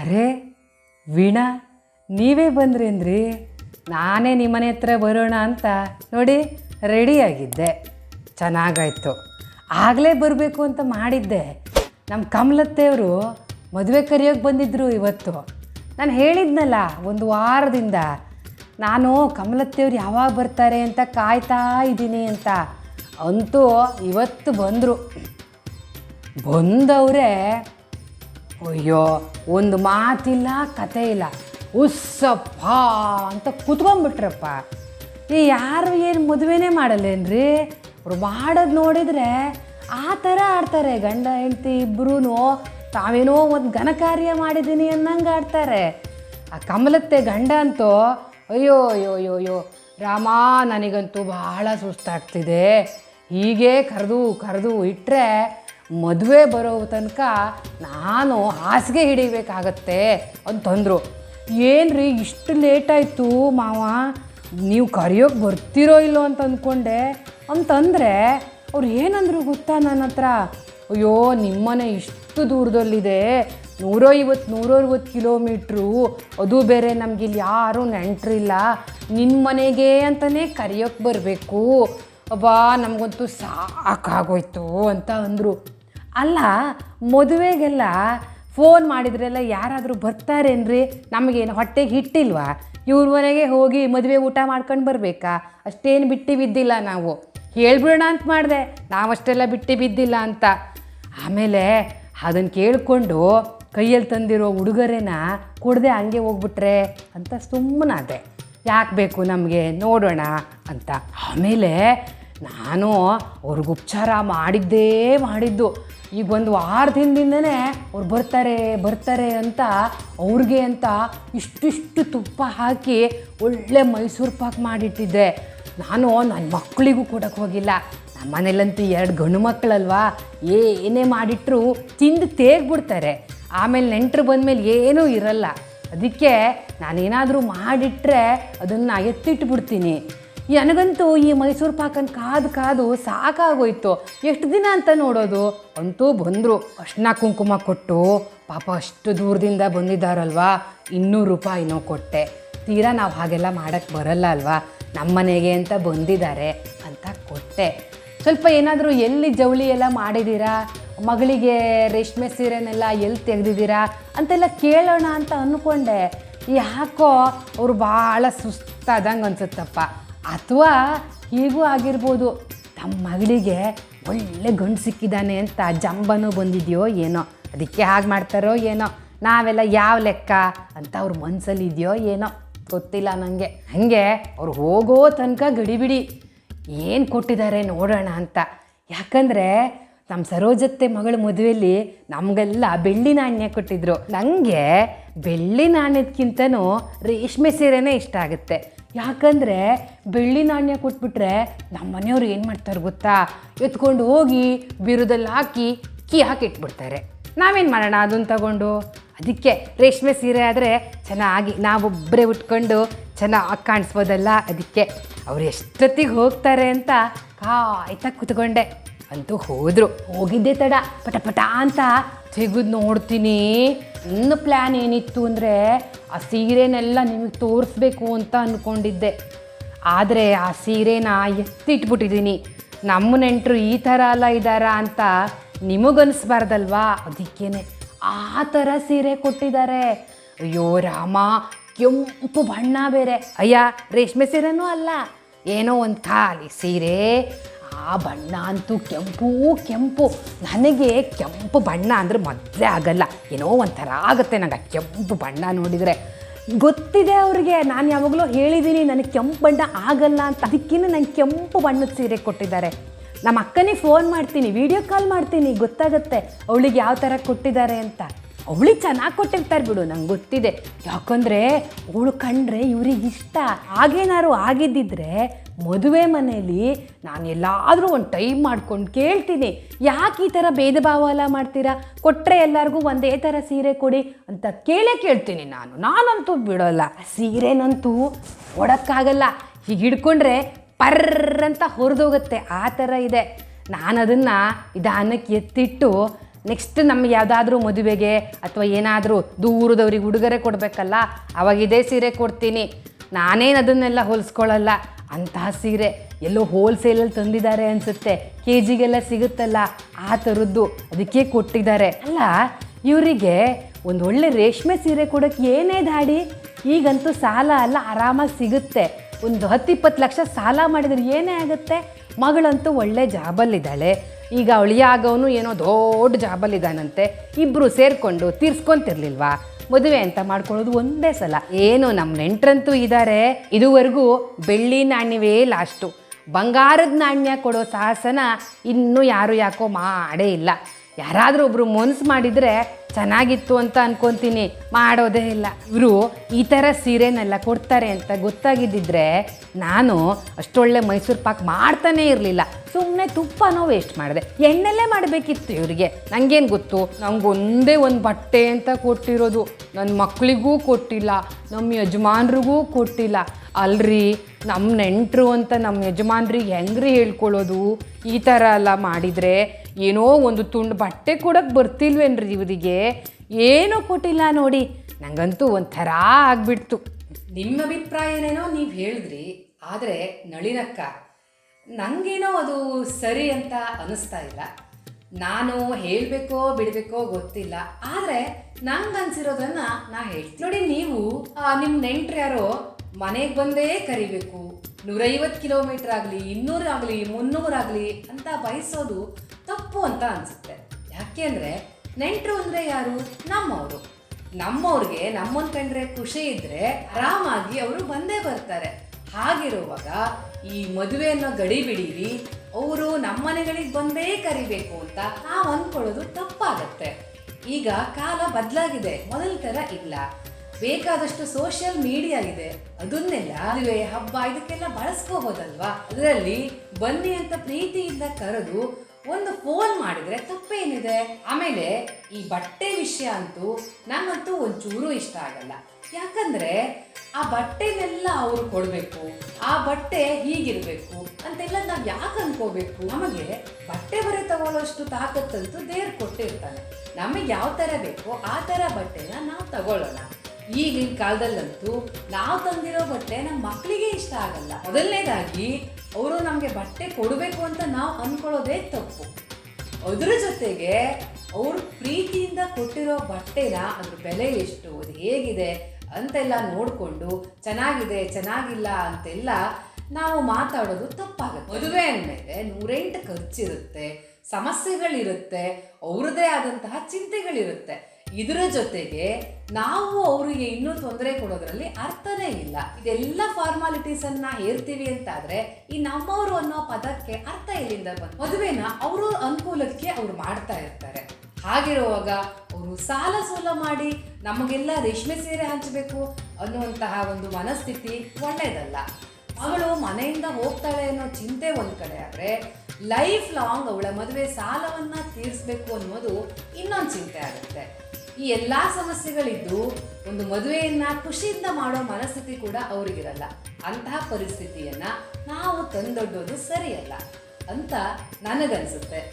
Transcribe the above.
ಅರೆ, ವೀಣಾ, ನೀವೇ ಬಂದ್ರೇನ್ರಿ? ನಾನೇ ನಿಮ್ಮನೆ ಹತ್ರ ಬರೋಣ ಅಂತ ನೋಡಿ ರೆಡಿಯಾಗಿದ್ದೆ. ಚೆನ್ನಾಗಾಯ್ತು. ಆಗಲೇ ಬರಬೇಕು ಅಂತ ಮಾಡಿದ್ದೆ. ನಮ್ಮ ಕಮಲತ್ತೆಯವರು ಮದುವೆ ಕರಿಯೋಕೆ ಬಂದಿದ್ದರು ಇವತ್ತು. ನಾನು ಹೇಳಿದ್ನಲ್ಲ, ಒಂದು ವಾರದಿಂದ. ನಾನು ಕಮಲತ್ತೆಯವ್ರು ಯಾವಾಗ ಬರ್ತಾರೆ ಅಂತ ಕಾಯ್ತಾ ಇದ್ದೀನಿ ಅಂತ. ಅಂತೂ ಇವತ್ತು ಬಂದರು. ಬಂದವರೇ ಅಯ್ಯೋ, ಒಂದು ಮಾತಿಲ್ಲ, ಕತೆ ಇಲ್ಲ. ಉಸ್ಸಪ್ಪ ಅಂತ ಕುತ್ಕೊಂಡ್ಬಿಟ್ರಪ್ಪ. ಈ ಯಾರು ಏನು ಮದುವೆನೇ ಮಾಡಲ್ಲೇನ್ರಿ? ಅವ್ರು ಮಾಡೋದು ನೋಡಿದರೆ ಆ ಥರ ಆಡ್ತಾರೆ. ಗಂಡ, ಹೆಂಡತಿ ಇಬ್ಬರೂ ತಾವೇನೋ ಒಂದು ಘನಕಾರ್ಯ ಮಾಡಿದ್ದೀನಿ ಅನ್ನಂಗೆ ಆಡ್ತಾರೆ. ಆ ಕಮಲತ್ತೆ ಗಂಡ ಅಂತೂ, ಅಯ್ಯೋ ಅಯ್ಯೋ ಅಯ್ಯೋ ಅಯ್ಯೋ, ರಾಮ, ನನಗಂತೂ ಬಹಳ ಸುಸ್ತಾಗ್ತಿದೆ. ಹೀಗೆ ಕರೆದು ಕರೆದು ಇಟ್ಟರೆ ಮದುವೆ ಬರೋ ತನಕ ನಾನು ಹಾಸಿಗೆ ಹಿಡಿಬೇಕಾಗತ್ತೆ ಅಂತಂದರು. ಏನ್ರಿ ಇಷ್ಟು ಲೇಟಾಯಿತು ಮಾವ? ನೀವು ಕರೆಯೋಕೆ ಬರ್ತಿರೋ ಇಲ್ಲೋ ಅಂತ ಅಂದ್ಕೊಂಡೆ ಅಂತಂದರೆ ಅವ್ರು ಏನಂದ್ರು ಗೊತ್ತಾ ನನ್ನ ಹತ್ರ? ಅಯ್ಯೋ ನಿಮ್ಮನೆ ಇಷ್ಟು ದೂರದಲ್ಲಿದೆ. ನೂರೈವತ್ತು ನೂರೈವತ್ತು ಕಿಲೋಮೀಟ್ರು. ಅದು ಬೇರೆ ನಮಗಿಲ್ಲಿ ಯಾರೂ ನೆಂಟ್ರಿಲ್ಲ. ನಿನ್ನ ಮನೆಗೆ ಅಂತಲೇ ಕರೆಯೋಕ್ಕೆ ಬರಬೇಕು. ಅಬ್ಬಾ, ನಮಗಂತೂ ಸಾಕಾಗೋಯ್ತು ಅಂತ ಅಂದರು. ಅಲ್ಲ, ಮದುವೆಗೆಲ್ಲ ಫೋನ್ ಮಾಡಿದ್ರೆಲ್ಲ ಯಾರಾದರೂ ಬರ್ತಾರೇನ್ರಿ? ನಮಗೇನು ಹೊಟ್ಟೆಗೆ ಹಿಟ್ಟಿಲ್ವಾ? ಇವ್ರ ಮನೆಗೆ ಹೋಗಿ ಮದುವೆ ಊಟ ಮಾಡ್ಕೊಂಡು ಬರಬೇಕಾ? ಅಷ್ಟೇನು ಬಿಟ್ಟು ಬಿದ್ದಿಲ್ಲ ನಾವು. ಹೇಳ್ಬಿಡೋಣ ಅಂತ ಮಾಡಿದೆ. ನಾವಷ್ಟೆಲ್ಲ ಬಿಟ್ಟು ಬಿದ್ದಿಲ್ಲ ಅಂತ. ಆಮೇಲೆ ಅದನ್ನು ಕೇಳಿಕೊಂಡು ಕೈಯಲ್ಲಿ ತಂದಿರೋ ಉಡುಗೊರೆನ ಕೊಡದೆ ಹಂಗೆ ಹೋಗ್ಬಿಟ್ರೆ ಅಂತ ಸುಮ್ಮನಾದೆ ಯಾಕೆ ಬೇಕು ನಮಗೆ? ನೋಡೋಣ ಅಂತ. ಆಮೇಲೆ ನಾನು ಅವ್ರಿಗೆ ಉಪಚಾರ ಮಾಡಿದ್ದೇ ಮಾಡಿದ್ದು. ಈಗ ಒಂದು ದಿನದಿಂದನೇ ಅವ್ರು ಬರ್ತಾರೆ ಬರ್ತಾರೆ ಅಂತ ಅವ್ರಿಗೆ ಅಂತ ಇಷ್ಟಿಷ್ಟು ತುಪ್ಪ ಹಾಕಿ ಒಳ್ಳೆ ಮೈಸೂರು ಪಾಕ್ ಮಾಡಿಟ್ಟಿದ್ದೆ. ನಾನು ನನ್ನ ಮಕ್ಕಳಿಗೂ ಕೊಡೋಕ್ಕೆ ಹೋಗಿಲ್ಲ. ನಮ್ಮನೇಲಂತೂ ಎರಡು ಗಂಡು ಮಕ್ಕಳಲ್ವಾ ಏನೇ ಮಾಡಿಟ್ರು ತಿಂದು ತೇಗ್ಬಿಡ್ತಾರೆ. ಆಮೇಲೆ ನೆಂಟರು ಬಂದಮೇಲೆ ಏನೂ ಇರಲ್ಲ. ಅದಕ್ಕೆ ನಾನೇನಾದರೂ ಮಾಡಿಟ್ರೆ ಅದನ್ನು ಎತ್ತಿಟ್ಬಿಡ್ತೀನಿ ನನಗಂತೂ ಈ ಮೈಸೂರು ಪಾಕನ್ ಕಾದು ಕಾದು ಸಾಕಾಗೋಯ್ತು. ಎಷ್ಟು ದಿನ ಅಂತ ನೋಡೋದು? ಅಂತೂ ಬಂದರು. ಅಷ್ಟನ್ನ ಕುಂಕುಮ ಕೊಟ್ಟು ಪಾಪ ಅಷ್ಟು ದೂರದಿಂದ ಬಂದಿದ್ದಾರಲ್ವಾ? ಇನ್ನೂರು ರೂಪಾಯಿನೋ ಕೊಟ್ಟೆ. ತೀರಾ ನಾವು ಹಾಗೆಲ್ಲ ಮಾಡೋಕ್ಕೆ ಬರಲ್ಲ ಅಲ್ವಾ? ನಮ್ಮ ಮನೆಗೆ ಅಂತ ಬಂದಿದ್ದಾರೆ ಅಂತ ಕೊಟ್ಟೆ. ಸ್ವಲ್ಪ ಏನಾದರೂ ಎಲ್ಲಿ ಜವಳಿ ಎಲ್ಲ ಮಾಡಿದ್ದೀರಾ ಮಗಳಿಗೆ ರೇಷ್ಮೆ ಸೀರೆನೆಲ್ಲ ಎಲ್ಲಿ ತೆಗೆದಿದ್ದೀರಾ? ಅಂತೆಲ್ಲ ಕೇಳೋಣ ಅಂತ ಅಂದ್ಕೊಂಡೆ ಯಾಕೋ ಅವರು ಭಾಳ ಸುಸ್ತಾದಂಗೆ ಅನಿಸುತ್ತಪ್ಪ. ಅಥವಾ ಹೀಗೂ ಆಗಿರ್ಬೋದು ತಮ್ಮ ಮಗಳಿಗೆ ಒಳ್ಳೆ ಗಂಡು ಸಿಕ್ಕಿದ್ದಾನೆ ಅಂತ ಜಂಬನೂ ಬಂದಿದೆಯೋ ಏನೋ? ಅದಕ್ಕೆ ಹಾಗೆ ಮಾಡ್ತಾರೋ ಏನೋ? ನಾವೆಲ್ಲ ಯಾವ ಲೆಕ್ಕ ಅಂತ ಅವ್ರ ಮನಸ್ಸಲ್ಲಿ ಇದೆಯೋ ಏನೋ? ಗೊತ್ತಿಲ್ಲ ನನಗೆ ಹಾಗೆ ಅವ್ರು ಹೋಗೋ ತನಕ ಗಡಿಬಿಡಿ. ಏನು ಕೊಟ್ಟಿದ್ದಾರೆ ನೋಡೋಣ ಅಂತ. ಯಾಕಂದರೆ ನಮ್ಮ ಸರೋಜತ್ತೆ ಮಗಳ ಮದುವೆಯಲ್ಲಿ ನಮಗೆಲ್ಲ ಬೆಳ್ಳಿ ನಾಣ್ಯ ಕೊಟ್ಟಿದ್ರು. ನನಗೆ ಬೆಳ್ಳಿ ನಾಣ್ಯದಕ್ಕಿಂತನೂ ರೇಷ್ಮೆ ಸೀರೆನೇ ಇಷ್ಟ ಆಗುತ್ತೆ. ಯಾಕಂದರೆ ಬೆಳ್ಳಿ ನಾಣ್ಯ ಕೊಟ್ಬಿಟ್ರೆ ನಮ್ಮ ಮನೆಯವ್ರು ಏನು ಮಾಡ್ತಾರೆ ಗೊತ್ತಾ? ಎತ್ಕೊಂಡು ಹೋಗಿ ಬಿರುದಲ್ಲಿ ಹಾಕಿ ಕಿ ಹಾಕಿ ಇಟ್ಬಿಡ್ತಾರೆ. ನಾವೇನು ಮಾಡೋಣ ಅದನ್ನು ತಗೊಂಡು? ಅದಕ್ಕೆ ರೇಷ್ಮೆ ಸೀರೆ ಆದರೆ ಚೆನ್ನಾಗಿ ನಾವೊಬ್ಬರೇ ಉಟ್ಕೊಂಡು ಚೆನ್ನಾಗಿ ಕಾಣಿಸ್ಬೋದಲ್ಲ ಅದಕ್ಕೆ ಅವ್ರು ಎಷ್ಟೊತ್ತಿಗೆ ಹೋಗ್ತಾರೆ ಅಂತ ಕಾಯ್ತಾ ಕುತ್ಕೊಂಡೆ. ಅಂತೂ ಹೋದರು. ಹೋಗಿದ್ದೆ ತಡ. ಪಟ ಪಟ ಅಂತ ತೆಗೆದು ನೋಡ್ತೀನಿ. ಇನ್ನು ಪ್ಲ್ಯಾನ್ ಏನಿತ್ತು ಅಂದರೆ ಆ ಸೀರೆನೆಲ್ಲ ನಿಮಗೆ ತೋರಿಸ್ಬೇಕು ಅಂತ ಅಂದ್ಕೊಂಡಿದ್ದೆ ಆದರೆ ಆ ಸೀರೆನ ಎತ್ತಿಟ್ಬಿಟ್ಟಿದ್ದೀನಿ ನಮ್ಮ ನೆಂಟರು ಈ ಥರ ಎಲ್ಲ ಇದ್ದಾರಾ ಅಂತ ನಿಮಗನ್ಸ್ಬಾರ್ದಲ್ವಾ? ಅದಕ್ಕೇನೆ ಆ ಥರ ಸೀರೆ ಕೊಟ್ಟಿದ್ದಾರೆ ಅಯ್ಯೋ ರಾಮ, ಕೆಂಪು ಬಣ್ಣ ಬೇರೆ. ಅಯ್ಯ, ರೇಷ್ಮೆ ಸೀರೆನೂ ಅಲ್ಲ. ಏನೋ ಒಂದು ಖಾಲಿ ಸೀರೆ. ಆ ಬಣ್ಣ ಅಂತೂ ಕೆಂಪು ಕೆಂಪು. ನನಗೆ ಕೆಂಪು ಬಣ್ಣ ಅಂದರೆ ಮೊದಲೇ ಆಗಲ್ಲ. ಏನೋ ಒಂಥರ ಆಗುತ್ತೆ ನಂಗೆ ಆ ಕೆಂಪು ಬಣ್ಣ ನೋಡಿದರೆ. ಗೊತ್ತಿದೆ ಅವ್ರಿಗೆ, ನಾನು ಯಾವಾಗಲೂ ಹೇಳಿದ್ದೀನಿ ನನಗೆ ಕೆಂಪು ಬಣ್ಣ ಆಗಲ್ಲ ಅಂತ. ಅದಕ್ಕಿಂತ ನಂಗೆ ಕೆಂಪು ಬಣ್ಣದ ಸೀರೆ ಕೊಟ್ಟಿದ್ದಾರೆ. ನಮ್ಮ ಅಕ್ಕನಿಗೆ ಫೋನ್ ಮಾಡ್ತೀನಿ, ವಿಡಿಯೋ ಕಾಲ್ ಮಾಡ್ತೀನಿ, ಗೊತ್ತಾಗುತ್ತೆ ಅವಳಿಗೆ ಯಾವ ಥರ ಕೊಟ್ಟಿದ್ದಾರೆ ಅಂತ. ಅವಳಿಗೆ ಚೆನ್ನಾಗಿ ಕೊಟ್ಟಿರ್ತಾರೆ ಬಿಡು, ನಂಗೆ ಗೊತ್ತಿದೆ. ಯಾಕಂದರೆ, ಅವಳು ಕಂಡ್ರೆ ಇವ್ರಿಗೆ ಇಷ್ಟ. ಹಾಗೇನಾದ್ರು ಆಗಿದ್ದಿದ್ರೆ ಮದುವೆ ಮನೆಯಲ್ಲಿ ನಾನು ಎಲ್ಲಾದರೂ ಒಂದು ಟೈಮ್ ಮಾಡ್ಕೊಂಡು ಕೇಳ್ತೀನಿ, ಯಾಕೆ ಈ ಥರ ಭೇದ ಭಾವ ಎಲ್ಲ ಮಾಡ್ತೀರಾ? ಕೊಟ್ಟರೆ ಎಲ್ಲರಿಗೂ ಒಂದೇ ಥರ ಸೀರೆ ಕೊಡಿ ಅಂತ ಕೇಳೇ ಕೇಳ್ತೀನಿ ನಾನು. ನಾನಂತೂ ಬಿಡೋಲ್ಲ. ಸೀರೆನಂತೂ ಕೊಡೋಕ್ಕಾಗಲ್ಲ ಹೀಗೆ ಹಿಡ್ಕೊಂಡ್ರೆ ಪರ್ರ್ ಅಂತ ಹೊರದೋಗುತ್ತೆ. ಆ ಥರ ಇದೆ. ನಾನು ಅದನ್ನು ನಿಧಾನಕ್ಕೆ ಎತ್ತಿಟ್ಟು ನೆಕ್ಸ್ಟ್ ನಮ್ಗೆ ಯಾವುದಾದ್ರೂ ಮದುವೆಗೆ ಅಥವಾ ಏನಾದರೂ ದೂರದವ್ರಿಗೆ ಉಡುಗೊರೆ ಕೊಡಬೇಕಲ್ಲ, ಅವಾಗ ಇದೇ ಸೀರೆ ಕೊಡ್ತೀನಿ. ನಾನೇನು ಅದನ್ನೆಲ್ಲ ಹೊಲಿಸ್ಕೊಳ್ಳಲ್ಲ. ಅಂತಹ ಸೀರೆ ಎಲ್ಲೋ ಹೋಲ್ಸೇಲಲ್ಲಿ ತಂದಿದ್ದಾರೆ ಅನಿಸುತ್ತೆ. ಕೆ ಜಿಗೆಲ್ಲ ಸಿಗುತ್ತಲ್ಲ, ಆ ಥರದ್ದು ಅದಕ್ಕೆ ಕೊಟ್ಟಿದ್ದಾರೆ. ಅಲ್ಲ, ಇವರಿಗೆ ಒಂದು ಒಳ್ಳೆ ರೇಷ್ಮೆ ಸೀರೆ ಕೊಡೋಕ್ಕೆ ಏನೇ ದಾಡಿ, ಈಗಂತೂ ಸಾಲ ಅಲ್ಲ ಆರಾಮಾಗಿ ಸಿಗುತ್ತೆ. ಒಂದು ಹತ್ತು ಇಪ್ಪತ್ತು ಲಕ್ಷ ಸಾಲ ಮಾಡಿದರೆ ಏನೇ ಆಗುತ್ತೆ? ಮಗಳಂತೂ ಒಳ್ಳೆ ಜಾಬಲ್ಲಿದ್ದಾಳೆ. ಈಗ ಅವಳಿಯಾಗವನು ಏನೋ ದೊಡ್ಡ ಜಾಬಲ್ಲಿದ್ದಾನಂತೆ. ಇಬ್ಬರು ಸೇರಿಕೊಂಡು ತೀರ್ಸ್ಕೊಂತಿರ್ಲಿಲ್ವಾ? ಮದುವೆ ಅಂತ ಮಾಡ್ಕೊಳ್ಳೋದು ಒಂದೇ ಸಲ. ಏನು ನಮ್ಮ ನೆಂಟ್ರಂತೂ ಇದ್ದಾರೆ ಇದುವರೆಗೂ ಬೆಳ್ಳಿ ನಾಣ್ಯವೇ ಲಾಸ್ಟು. ಬಂಗಾರದ ನಾಣ್ಯ ಕೊಡೋ ಸಾಹಸನ ಇನ್ನೂ ಯಾರು ಯಾಕೋ ಮಾಡೇ ಇಲ್ಲ. ಯಾರಾದರೂ ಒಬ್ರು ಮನ್ಸು ಮಾಡಿದರೆ ಚೆನ್ನಾಗಿತ್ತು ಅಂತ ಅನ್ಕೊತೀನಿ, ಮಾಡೋದೇ ಇಲ್ಲ. ಇವರು ಈ ಥರ ಸೀರೆನೆಲ್ಲ ಕೊಡ್ತಾರೆ ಅಂತ ಗೊತ್ತಾಗಿದ್ದಿದ್ರೆ ನಾನು ಅಷ್ಟೊಳ್ಳೆ ಮೈಸೂರು ಪಾಕ್ ಮಾಡ್ತಾನೇ ಇರಲಿಲ್ಲ. ಸುಮ್ಮನೆ ತುಪ್ಪನೋ ವೇಸ್ಟ್ ಮಾಡಿದೆ. ಎಣ್ಣೆಲ್ಲೇ ಮಾಡಬೇಕಿತ್ತು ಇವರಿಗೆ. ನನಗೇನು ಗೊತ್ತು? ಒಂದೇ ಒಂದು ಬಟ್ಟೆ ಅಂತ ಕೊಟ್ಟಿರೋದು. ನನ್ನ ಮಕ್ಕಳಿಗೂ ಕೊಟ್ಟಿಲ್ಲ ನಮ್ಮ ಯಜಮಾನ್ರಿಗೂ ಕೊಟ್ಟಿಲ್ಲ. ಅಲ್ರಿ ನಮ್ಮ ನೆಂಟರು ಅಂತ ನಮ್ಮ ಯಜಮಾನ್ರಿಗೆ ಹೆಂಗ್ರಿ ಹೇಳ್ಕೊಳ್ಳೋದು ಈ ಥರ ಎಲ್ಲ ಮಾಡಿದರೆ ಏನೋ ಒಂದು ತುಂಡು ಬಟ್ಟೆ ಕೊಡೋಕ್ಕೆ ಬರ್ತಿಲ್ವೇನ್ರಿ ಇವರಿಗೆ? ಏನೂ ಕೊಟ್ಟಿಲ್ಲ ನೋಡಿ. ನನಗಂತೂ ಒಂಥರ ಆಗಿಬಿಡ್ತು. ನಿಮ್ಮ ಅಭಿಪ್ರಾಯನೇನೋ ನೀವು ಹೇಳಿದ್ರಿ, ಆದರೆ ನಳಿನಕ್ಕ ನನಗೇನೋ ಅದು ಸರಿ ಅಂತ ಅನ್ನಿಸ್ತಾ ಇಲ್ಲ. ನಾನು ಹೇಳಬೇಕೋ ಬಿಡಬೇಕೋ ಗೊತ್ತಿಲ್ಲ, ಆದರೆ ನಂಗೆ ಅನ್ಸಿರೋದನ್ನ ನಾ ಹೇಳ್ತೀನಿ. ನೋಡಿ ನೀವು ನಿಮ್ಮ ನೆಂಟ್ರು ಯಾರೋ ಮನೆಗೆ ಬಂದೇ ಕರಿಬೇಕು. ನೂರೈವತ್ತು ಕಿಲೋಮೀಟರ್ ಆಗಲಿ ಇನ್ನೂರಾಗಲಿ ಮುನ್ನೂರಾಗಲಿ ಅಂತ ಬಯಸೋದು ತಪ್ಪು ಅಂತ ಅನಿಸುತ್ತೆ. ಯಾಕೆ ಅಂದರೆ ನೆಂಟರು ಅಂದರೆ ಯಾರು? ನಮ್ಮವರು. ನಮ್ಮವ್ರಿಗೆ ನಮ್ಮನ್ ಕಂಡ್ರೆ ಖುಷಿ ಇದ್ದರೆ ಆರಾಮಾಗಿ ಅವರು ಬಂದೇ ಬರ್ತಾರೆ. ಹಾಗಿರುವಾಗ ಈ ಮದುವೆಯನ್ನು ಗಡಿ ಬಿಡೀರಿ ಅವರು ನಮ್ಮನೆಗಳಿಗೆ ಬಂದೇ ಕರಿಬೇಕು ಅಂತ ನಾವು ಅಂದ್ಕೊಳ್ಳೋದು ತಪ್ಪಾಗತ್ತೆ. ಈಗ ಕಾಲ ಬದಲಾಗಿದೆ, ಮೊದಲ ಥರ ಇಲ್ಲ. ಬೇಕಾದಷ್ಟು ಸೋಷಿಯಲ್ ಮೀಡಿಯಾ ಇದೆ. ಅದನ್ನೆಲ್ಲ ಮದುವೆ ಹಬ್ಬ, ಇದಕ್ಕೆಲ್ಲ ಬಳಸ್ಕೋಬೋದಲ್ವಾ? ಅದರಲ್ಲಿ ಬನ್ನಿ ಅಂತ ಪ್ರೀತಿಯಿಂದ ಕರೆದು ಒಂದು ಫೋನ್ ಮಾಡಿದ್ರೆ ತಪ್ಪೇನಿದೆ? ಆಮೇಲೆ ಈ ಬಟ್ಟೆ ವಿಷಯ ಅಂತೂ ನಂಗಂತೂ ಒಂಚೂರು ಇಷ್ಟ ಆಗಲ್ಲ. ಯಾಕಂದ್ರೆ ಆ ಬಟ್ಟೆನೆಲ್ಲ ಅವ್ರು ಕೊಡಬೇಕು, ಆ ಬಟ್ಟೆ ಹೀಗಿರ್ಬೇಕು ಅಂತೆಲ್ಲ ನಾವು ಯಾಕೆ ಅನ್ಕೋಬೇಕು? ನಮಗೆ ಬಟ್ಟೆ ಬರೆ ತಗೊಳ್ಳೋಷ್ಟು ತಾಕತ್ತಂತೂ ದೇವ್ರು ಕೊಟ್ಟಿರ್ತಾನೆ. ನಮಗೆ ಯಾವ ಥರ ಬೇಕೋ ಆ ಥರ ಬಟ್ಟೆನ ನಾವು ತಗೊಳ್ಳೋಣ. ಈಗಿನ ಕಾಲದಲ್ಲಂತೂ ನಾವು ತಂದಿರೋ ಬಟ್ಟೆ ನಮ್ಮ ಮಕ್ಕಳಿಗೆ ಇಷ್ಟ ಆಗಲ್ಲ. ಮೊದಲನೇದಾಗಿ ಅವರು ನಮಗೆ ಬಟ್ಟೆ ಕೊಡಬೇಕು ಅಂತ ನಾವು ಅಂದ್ಕೊಳ್ಳೋದೇ ತಪ್ಪು. ಅದರ ಜೊತೆಗೆ ಅವ್ರ ಪ್ರೀತಿಯಿಂದ ಕೊಟ್ಟಿರೋ ಬಟ್ಟೆನ ಅದ್ರ ಬೆಲೆ ಎಷ್ಟು, ಅದು ಹೇಗಿದೆ ಅಂತೆಲ್ಲ ನೋಡಿಕೊಂಡು ಚೆನ್ನಾಗಿದೆ, ಚೆನ್ನಾಗಿಲ್ಲ ಅಂತೆಲ್ಲ ನಾವು ಮಾತಾಡೋದು ತಪ್ಪಾಗುತ್ತೆ. ಮದುವೆ ಅಂದಮೇಲೆ ನೂರೆಂಟು ಖರ್ಚಿರುತ್ತೆ, ಸಮಸ್ಯೆಗಳಿರುತ್ತೆ, ಅವ್ರದ್ದೇ ಆದಂತಹ ಚಿಂತೆಗಳಿರುತ್ತೆ. ಇದರ ಜೊತೆಗೆ ನಾವು ಅವರಿಗೆ ಇನ್ನೂ ತೊಂದರೆ ಕೊಡೋದ್ರಲ್ಲಿ ಅರ್ಥನೇ ಇಲ್ಲ. ಇದೆಲ್ಲ ಫಾರ್ಮಾಲಿಟೀಸ್ ಅನ್ನ ಹೇರ್ತೀವಿ ಅಂತಾದ್ರೆ ಈ ನಮ್ಮವರು ಅನ್ನೋ ಪದಕ್ಕೆ ಅರ್ಥ ಎಲ್ಲಿಂದ ಬಂತು ಮದುವೆನ ಅವರು ಅನುಕೂಲಕ್ಕೆ ಅವ್ರು ಮಾಡ್ತಾ ಇರ್ತಾರೆ. ಹಾಗಿರುವಾಗ ಅವರು ಸಾಲ ಸೂಲ ಮಾಡಿ ನಮಗೆಲ್ಲ ರೇಷ್ಮೆ ಸೀರೆ ಹಂಚಬೇಕು ಅನ್ನುವಂತಹ ಒಂದು ಮನಸ್ಥಿತಿ ಒಳ್ಳೆಯದಲ್ಲ ಅವಳು ಮನೆಯಿಂದ ಹೋಗ್ತಾಳೆ ಅನ್ನೋ ಚಿಂತೆ ಒಂದ್ ಕಡೆ ಆದರೆ ಲೈಫ್ ಲಾಂಗ್ ಅವಳ ಮದುವೆ ಸಾಲವನ್ನ ತೀರಿಸಬೇಕು ಅನ್ನೋದು ಇನ್ನೊಂದು ಚಿಂತೆ ಆಗುತ್ತೆ. ಈ ಎಲ್ಲ ಸಮಸ್ಯೆಗಳಿದ್ದು ಒಂದು ಮದುವೆಯನ್ನ ಖುಷಿಯಿಂದ ಮಾಡೋ ಮನಸ್ಥಿತಿ ಕೂಡ ಅವರಿಗಿರಲ್ಲ. ಅಂತಹ ಪರಿಸ್ಥಿತಿಯನ್ನ ನಾವು ತಂದೊಡ್ಡೋದು ಸರಿಯಲ್ಲ ಅಂತ ನನಗನ್ಸುತ್ತೆ.